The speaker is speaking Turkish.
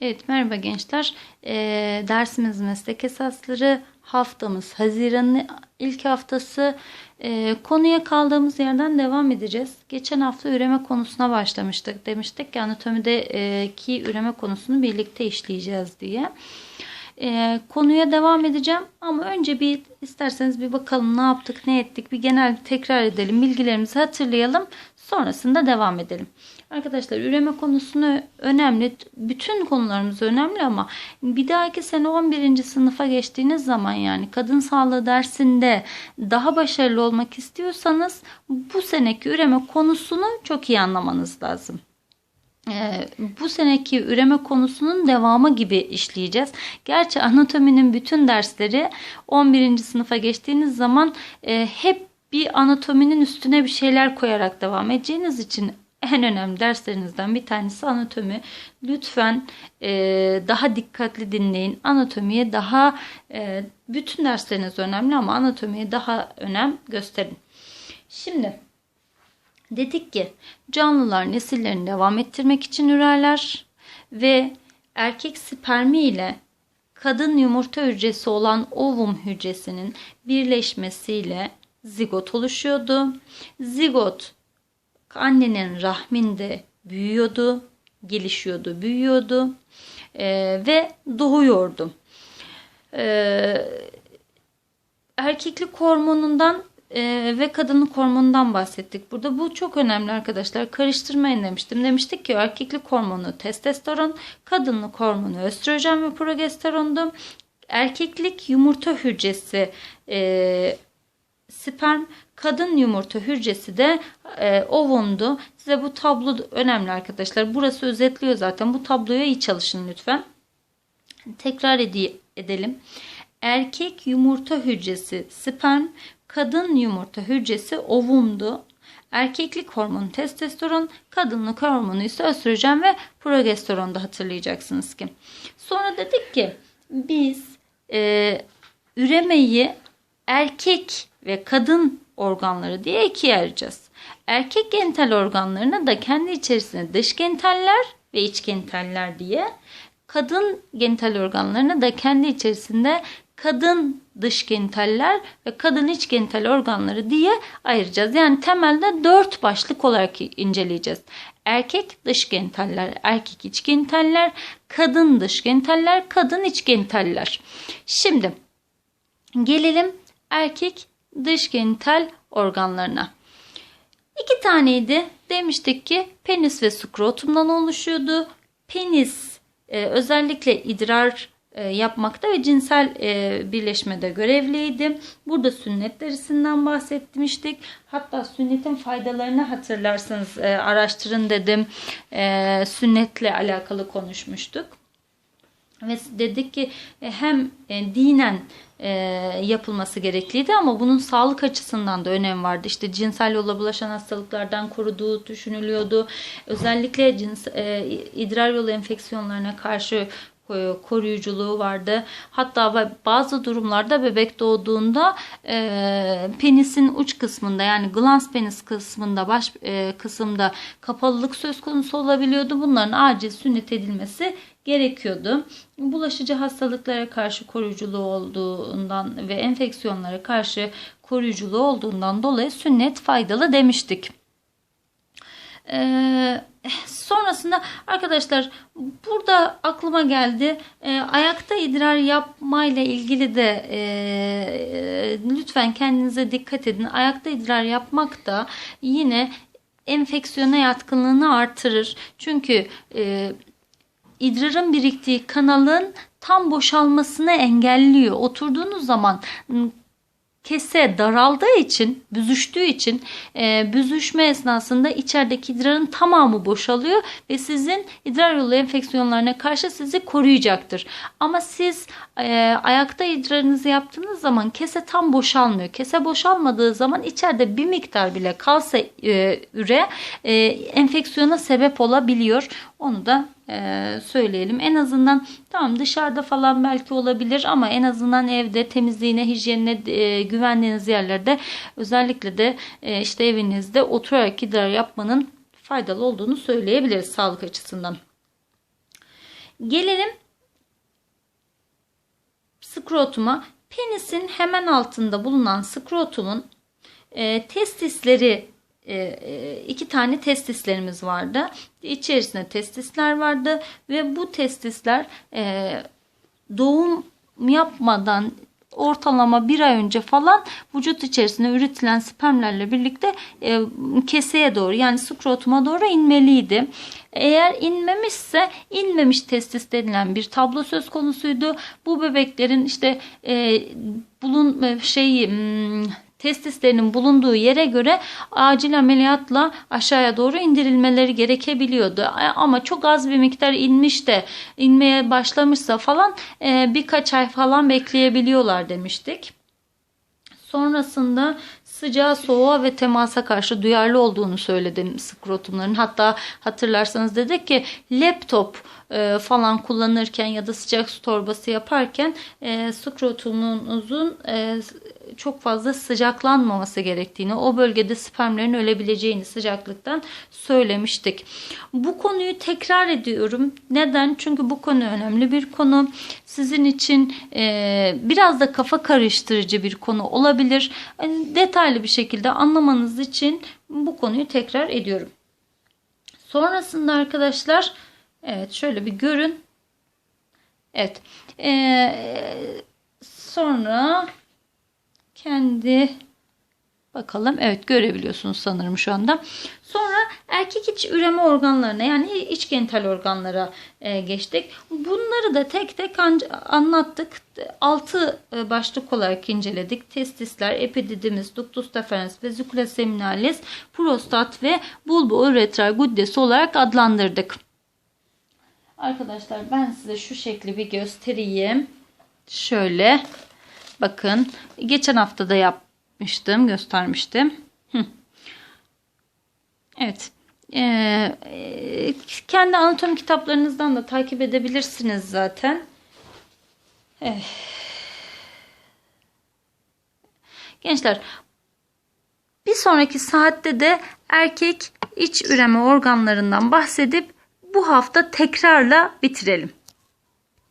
Evet merhaba gençler. Ee, dersimiz meslek esasları haftamız Haziran'ın ilk haftası. Ee, konuya kaldığımız yerden devam edeceğiz. Geçen hafta üreme konusuna başlamıştık. Demiştik ki anatomideki üreme konusunu birlikte işleyeceğiz diye. Ee, konuya devam edeceğim ama önce bir isterseniz bir bakalım ne yaptık ne ettik bir genel tekrar edelim bilgilerimizi hatırlayalım sonrasında devam edelim. Arkadaşlar üreme konusunu önemli. Bütün konularımız önemli ama bir dahaki sene 11. sınıfa geçtiğiniz zaman yani kadın sağlığı dersinde daha başarılı olmak istiyorsanız bu seneki üreme konusunu çok iyi anlamanız lazım. Ee, bu seneki üreme konusunun devamı gibi işleyeceğiz. Gerçi anatominin bütün dersleri 11. sınıfa geçtiğiniz zaman e, hep bir anatominin üstüne bir şeyler koyarak devam edeceğiniz için en önemli derslerinizden bir tanesi anatomi. Lütfen e, daha dikkatli dinleyin. Anatomiye daha e, bütün dersleriniz önemli ama anatomiye daha önem gösterin. Şimdi dedik ki canlılar nesillerini devam ettirmek için ürerler ve erkek spermi ile kadın yumurta hücresi olan ovum hücresinin birleşmesiyle zigot oluşuyordu. Zigot annenin rahminde büyüyordu, gelişiyordu, büyüyordu e, ve doğuyordu. E, erkeklik hormonundan e, ve kadınlık hormonundan bahsettik. Burada bu çok önemli arkadaşlar. Karıştırmayın demiştim. Demiştik ki erkeklik hormonu testosteron, kadınlık hormonu östrojen ve progesterondu. Erkeklik yumurta hücresi e, sperm, kadın yumurta hücresi de e, ovumdu. Size bu tablo önemli arkadaşlar. Burası özetliyor zaten. Bu tabloya iyi çalışın lütfen. Tekrar ed edelim. Erkek yumurta hücresi sperm, kadın yumurta hücresi ovumdu. Erkeklik hormonu testosteron, kadınlık hormonu ise östrojen ve progesteron da hatırlayacaksınız ki. Sonra dedik ki biz e, üremeyi erkek ve kadın organları diye ikiye ayıracağız. Erkek genital organlarına da kendi içerisinde dış genitaller ve iç genitaller diye, kadın genital organlarına da kendi içerisinde kadın dış genitaller ve kadın iç genital organları diye ayıracağız. Yani temelde dört başlık olarak inceleyeceğiz. Erkek dış genitaller, erkek iç genitaller, kadın dış genitaller, kadın iç genitaller. Şimdi gelelim erkek dış genital organlarına. İki taneydi. Demiştik ki penis ve skrotumdan oluşuyordu. Penis e, özellikle idrar e, yapmakta ve cinsel e, birleşmede görevliydi. Burada sünnet derisinden bahsetmiştik. Hatta sünnetin faydalarını hatırlarsanız e, araştırın dedim. E, sünnetle alakalı konuşmuştuk. Ve dedik ki e, hem e, dinen e, yapılması gerekliydi ama bunun sağlık açısından da önem vardı. İşte cinsel yolla bulaşan hastalıklardan koruduğu düşünülüyordu. Özellikle cins, idrar yolu enfeksiyonlarına karşı koruyuculuğu vardı. Hatta bazı durumlarda bebek doğduğunda e, penisin uç kısmında yani glans penis kısmında baş e, kısımda kapalılık söz konusu olabiliyordu. Bunların acil sünnet edilmesi gerekiyordu. Bulaşıcı hastalıklara karşı koruyuculuğu olduğundan ve enfeksiyonlara karşı koruyuculuğu olduğundan dolayı sünnet faydalı demiştik. Ee, sonrasında arkadaşlar burada aklıma geldi e, ayakta idrar yapmayla ilgili de e, lütfen kendinize dikkat edin. Ayakta idrar yapmak da yine enfeksiyona yatkınlığını artırır. Çünkü e, idrarın biriktiği kanalın tam boşalmasını engelliyor. Oturduğunuz zaman kese daraldığı için, büzüştüğü için e, büzüşme esnasında içerideki idrarın tamamı boşalıyor ve sizin idrar yolu enfeksiyonlarına karşı sizi koruyacaktır. Ama siz e, ayakta idrarınızı yaptığınız zaman kese tam boşalmıyor. Kese boşalmadığı zaman içeride bir miktar bile kalsa e, üre e, enfeksiyona sebep olabiliyor. Onu da e, söyleyelim. En azından tamam dışarıda falan belki olabilir ama en azından evde temizliğine, hijyenine e, güvendiğiniz yerlerde özellikle de e, işte evinizde oturarak idrar yapmanın faydalı olduğunu söyleyebiliriz sağlık açısından. Gelelim skrotuma. Penisin hemen altında bulunan skrotumun e, testisleri iki tane testislerimiz vardı. İçerisinde testisler vardı ve bu testisler e, doğum yapmadan ortalama bir ay önce falan vücut içerisinde üretilen spermlerle birlikte e, keseye doğru yani skrotuma doğru inmeliydi. Eğer inmemişse inmemiş testis denilen bir tablo söz konusuydu. Bu bebeklerin işte e, bulun e, şeyi hmm, testislerinin bulunduğu yere göre acil ameliyatla aşağıya doğru indirilmeleri gerekebiliyordu. Ama çok az bir miktar inmiş de inmeye başlamışsa falan e, birkaç ay falan bekleyebiliyorlar demiştik. Sonrasında sıcağa, soğuğa ve temasa karşı duyarlı olduğunu söyledim skrotumların. Hatta hatırlarsanız dedik ki laptop e, falan kullanırken ya da sıcak su torbası yaparken e, skrotumunuzun e, çok fazla sıcaklanmaması gerektiğini, o bölgede spermlerin ölebileceğini sıcaklıktan söylemiştik. Bu konuyu tekrar ediyorum. Neden? Çünkü bu konu önemli bir konu. Sizin için e, biraz da kafa karıştırıcı bir konu olabilir. Yani detaylı bir şekilde anlamanız için bu konuyu tekrar ediyorum. Sonrasında arkadaşlar evet şöyle bir görün. Evet. Ee, sonra kendi bakalım evet görebiliyorsunuz sanırım şu anda. Sonra erkek iç üreme organlarına yani iç genital organlara e, geçtik. Bunları da tek tek anlattık. Altı e, başlık olarak inceledik. Testisler, epididimiz, ductus deferens, vesicula seminalis, prostat ve bulbo uretral guddesi olarak adlandırdık. Arkadaşlar ben size şu şekli bir göstereyim. Şöyle bakın geçen hafta da yapmıştım göstermiştim. Evet. Ee, kendi anatomi kitaplarınızdan da takip edebilirsiniz zaten. Evet. Gençler bir sonraki saatte de erkek iç üreme organlarından bahsedip bu hafta tekrarla bitirelim.